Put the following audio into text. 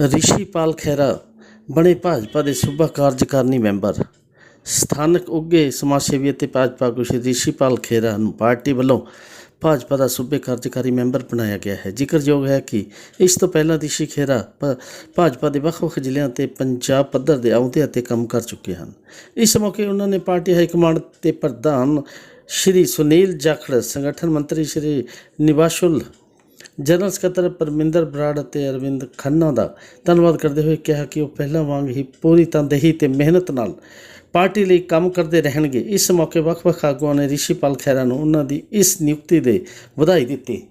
ਰਿਸ਼ੀਪਾਲ ਖਹਿਰਾ ਬਣੇ ਭਾਜਪਾ ਦੇ ਸੂਬਾ ਕਾਰਜਕਾਰਨੀ ਮੈਂਬਰ। ਸਥਾਨਕ ਉੱਘੇ ਸਮਾਜ ਸੇਵੀ ਅਤੇ ਭਾਜਪਾ ਆਗੂ ਸ਼੍ਰੀ ਰਿਸ਼ੀਪਾਲ ਖਹਿਰਾ ਨੂੰ ਪਾਰਟੀ ਵੱਲੋਂ ਭਾਜਪਾ ਦਾ ਸੂਬੇ ਕਾਰਜਕਾਰੀ ਮੈਂਬਰ ਬਣਾਇਆ ਗਿਆ ਹੈ। ਜ਼ਿਕਰਯੋਗ ਹੈ ਕਿ ਇਸ ਤੋਂ ਪਹਿਲਾਂ ਰਿਸ਼ੀ ਖਹਿਰਾ ਭ- ਭਾਜਪਾ ਦੇ ਵੱਖ-ਵੱਖ ਜ਼ਿਲ੍ਹਿਆਂ ਤੇ ਪੰਜਾਬ ਪੱਧਰ ਦੇ ਅਹੁਦੇ ਅਤੇ ਕੰਮ ਕਰ ਚੁੱਕੇ ਹਨ। ਇਸ ਮੌਕੇ ਉਹਨਾਂ ਨੇ ਪਾਰਟੀ ਹਾਈ ਕਮਾਂਡ ਤੇ ਪ੍ਰਧਾਨ ਸ਼੍ਰੀ ਸੁਨੀਲ ਜਾਖੜ, ਸੰਗਠਨ ਮੰਤਰੀ ਸ਼੍ਰੀ ਨਿਵਾਸ਼ੁਲ ਜਨਰਲ ਸਕੱਤਰ ਪਰਮਿੰਦਰ ਬਰਾੜ ਅਤੇ ਅਰਵਿੰਦ ਖੰਨਾ ਦਾ ਧੰਨਵਾਦ ਕਰਦੇ ਹੋਏ ਕਿਹਾ ਕਿ ਉਹ ਪਹਿਲਾਂ ਵਾਂਗ ਹੀ ਪੂਰੀ ਤਨਦੇਹੀ ਤੇ ਮਿਹਨਤ ਨਾਲ ਪਾਰਟੀ ਲਈ ਕੰਮ ਕਰਦੇ ਰਹਿਣਗੇ। ਇਸ ਮੌਕੇ ਵੱਖ-ਵੱਖ ਆਗੂਆਂ ਨੇ ਰਿਸ਼ੀਪਾਲ ਖਹਿਰਾ ਨੂੰ ਉਹਨਾਂ ਦੀ ਇਸ ਨਿਯੁਕਤੀ ਦੇ ਵਧਾਈ ਦਿੱਤੀ।